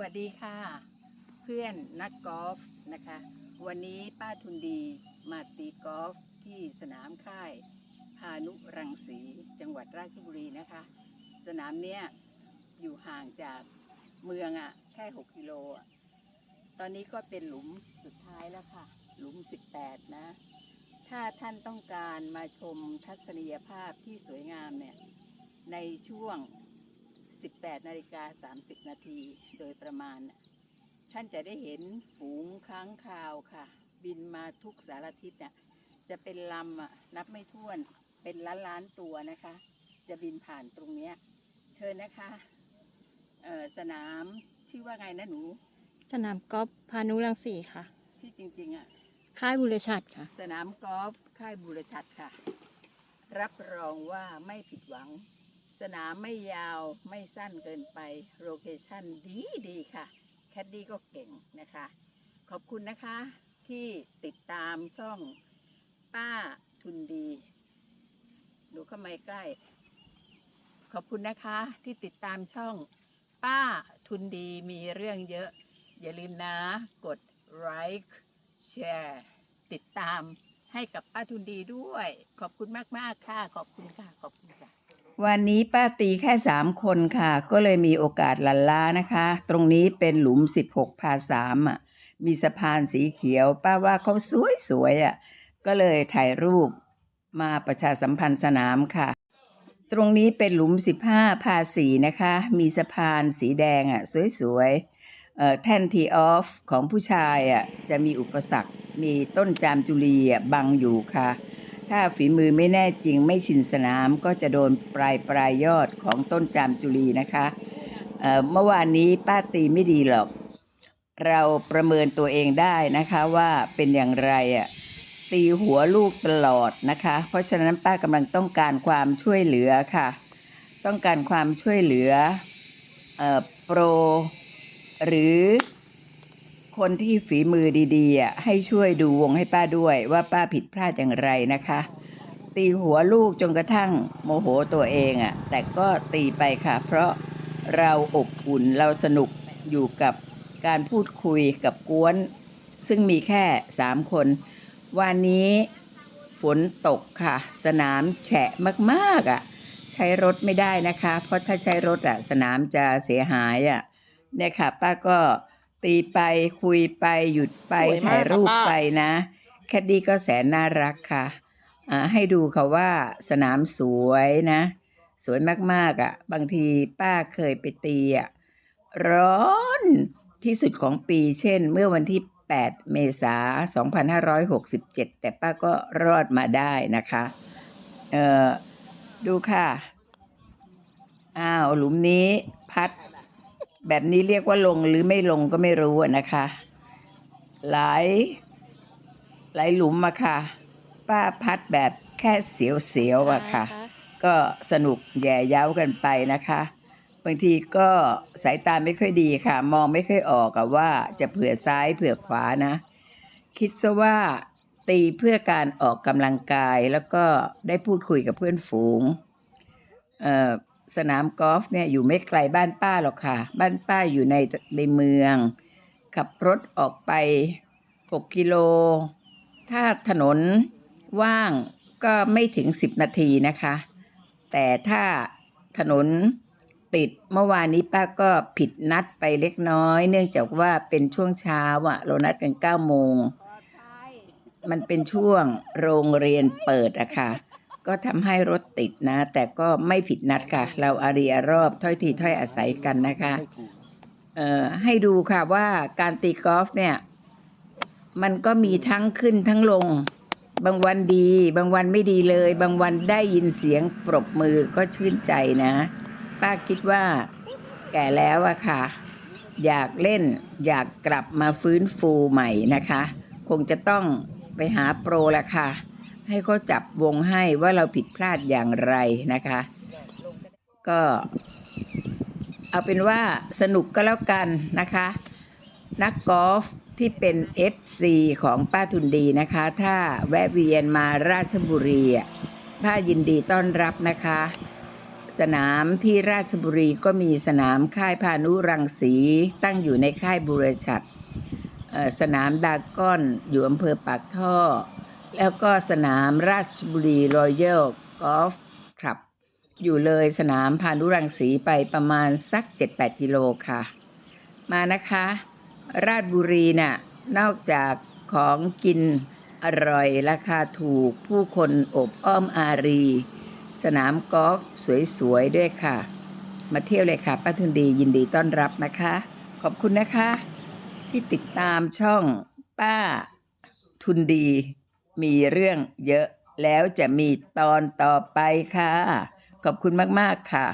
วัสดีค่ะ เพื่อนนักกอล์ฟนะคะ วันนี้ป้าทุนดีมาตีกอล์ฟที่สนามค่ายพานุรังสีจังหวัดราชบุรีนะคะ สนามเนี้ยอยู่ห่างจากเมืองอะ่ะแค่ 6 กิโลตอนนี้ก็เป็นหลุมสุดท้ายแล้วค่ะ หลุม 18 นะ ถ้าท่านต้องการมาชมทัศนียภาพที่สวยงามเนี่ยในช่วง 18นาฬิกา30 นาทีโดยประมาณน่ะท่านจะได้เห็นฝูงค้างคาวค่ะ บินมาทุกสารทิศน่ะจะเป็นลำอะนับไม่ถ้วนเป็นล้านล้านๆตัวนะคะ จะบินผ่านตรงเนี้ยเชิญนะคะเอ่อสนามชื่อว่าไงนะหนู สนามกอล์ฟพานุรังสีค่ะ ที่จริงๆอะค่ายบุรชัดค่ะ สนามกอล์ฟค่ายบุรชัดค่ะ รับรองว่าไม่ผิดหวังส นามไม่ยาวไม่สั้นเกินไปโลเคชั่นดีดีค่ะแคดดี้ก็เก่งนะคะ ขอบคุณนะคะที่ติดตามช่องป้าทุนดี ดูเข้ามาใกล้ ขอบคุณนะคะที่ติดตามช่อง ป้าทุนดีมีเรื่องเยอะ อย่าลืมนะ กดไลค์แชร์ติดตามให้กับป้าทุนดีด้วย ขอบคุณมาก ๆ ค่ะ ขอบคุณค่ะ ขอบคุณค่ะ วันนี้ป้าตีแค่สามคนค่ะ ก็เลยมีโอกาสลันล้านะคะ ตรงนี้เป็นหลุม 16 พาสามอะ มีสะพานสีเขียว ป้าว่าเขาสวยๆอะ ก็เลยถ่ายรูปมาประชาสัมพันธ์สนามค่ะ ตรงนี้เป็นหลุม 15 พาสีนะคะ มีสะพานสีแดงอะ สวยๆเอ่อแท่นทีออฟของผู้ชายอะ จะมีอุปสรรค มีต้นจามจุลีอะบังอยู่ค่ะ ถ้าฝีมือไม่แน่จริงไม่ชินสนามก็จะโดนปลายปลายยอดของต้นจามจุลีนะคะเมื่อวานนี้ป้าตีไม่ดีหรอก เราประเมินตัวเองได้นะคะว่าเป็นอย่างไรอะตีหัวลูกตลอดนะคะ เพราะฉะนั้นป้ากำลังต้องการความช่วยเหลือค่ะ ต้องการความช่วยเหลืออโปรหรือ คนที่ฝีมือดีๆให้ช่วยดูวงให้ป้าด้วยว่าป้าผิดพลาดอย่างไรนะคะ ตีหัวลูกจนกระทั่งโมโหตัวเองอะ แต่ก็ตีไปค่ะ เพราะเราอบอุ่นเราสนุกอยู่กับการพูดคุยกับกวน ซึ่งมีแค่สามคน วันนี้ฝนตกค่ะ สนามแฉะมากๆอะ ใช้รถไม่ได้นะคะ เพราะถ้าใช้รถอะสนามจะเสียหายอะเนี่ยค่ะ ป้าก็ ตีไปคุยไปหยุดไปสวยมากถ่ายรูปค่ะป้า ไปนะ แคดดี้ก็แสนน่ารักค่ะอ่าให้ดูค่ะว่าสนามสวยนะ สวยมากๆอะ บางทีป้าเคยไปตีอะร้อนที่สุดของปีเช่น เมื่อวันที่ 8 เมษายน2567 แต่ป้าก็รอดมาได้นะคะเอ่อดูค่ะ อ้าวหลุมนี้พัด แบบนี้เรียกว่าลงหรือไม่ลงก็ไม่รู้อะนะคะ หลายหลายหลุมมาค่ะ ป้าพัดแบบแค่เสียวๆอะค่ะ ก็สนุกแย่เย้ากันไปนะคะ บางทีก็สายตาไม่ค่อยดีค่ะ มองไม่ค่อยออกอะว่าจะเผื่อซ้ายเผื่อขวานะ คิดซะว่าตีเพื่อการออกกำลังกายแล้วก็ได้พูดคุยกับเพื่อนฝูง เอ่อ สนามกอล์ฟเนี่ยอยู่ไม่ไกลบ้านป้าหรอกค่ะ บ้านป้าอยู่ในในเมือง ขับรถออกไป 6 กิโล ถ้าถนนว่างก็ไม่ถึง 10 นาทีนะคะ แต่ถ้าถนนติดเมื่อวานนี้ป้าก็ผิดนัดไปเล็กน้อย เนื่องจากว่าเป็นช่วงเช้าอะเรานัดกัน9โมง มันเป็นช่วงโรงเรียนเปิดอะค่ะ ก็ทำให้รถติดนะ แต่ก็ไม่ผิดนัดค่ะ เราอารีอารอบถ้อยทีถ้อยอาศัยกันนะคะเอ่อให้ดูค่ะว่าการตีกอล์ฟเนี่ย มันก็มีทั้งขึ้นทั้งลง บางวันดี บางวันไม่ดีเลย บางวันได้ยินเสียงปรบมือก็ชื่นใจนะ ป้าคิดว่าแก่แล้วอะค่ะ อยากเล่นอยากกลับมาฟื้นฟูใหม่นะคะ คงจะต้องไปหาโปรละค่ะ ให้เขาจับวงให้ว่าเราผิดพลาดอย่างไรนะคะ ก็ เอาเป็นว่าสนุกก็แล้วกันนะคะ นักกอล์ฟที่เป็น FC ของป้าทุนดีนะคะ ถ้าแวะเวียนมาราชบุรีอะป้ายินดีต้อนรับนะคะ สนามที่ราชบุรีก็มีสนามค่ายพานุรังสีตั้งอยู่ในค่ายบุรชัดสนามดากอนอยู่อำเภอปากท่อ แล้วก็สนามราชบุรีรอยัลกอล์ฟคลับ อยู่เลยสนามพานุรังสีไปประมาณสัก 7-8 กิโลค่ะ มานะคะ ราชบุรีน่ะ นอกจากของกินอร่อยราคาถูกผู้คนอบอ้อมอารี สนามกอล์ฟสวยๆด้วยค่ะ มาเที่ยวเลยค่ะป้าทุนดียินดีต้อนรับนะคะ ขอบคุณนะคะ ที่ติดตามช่องป้าทุนดี มีเรื่องเยอะแล้วจะมีตอนต่อไปค่ะ ขอบคุณมาก ๆ ค่ะ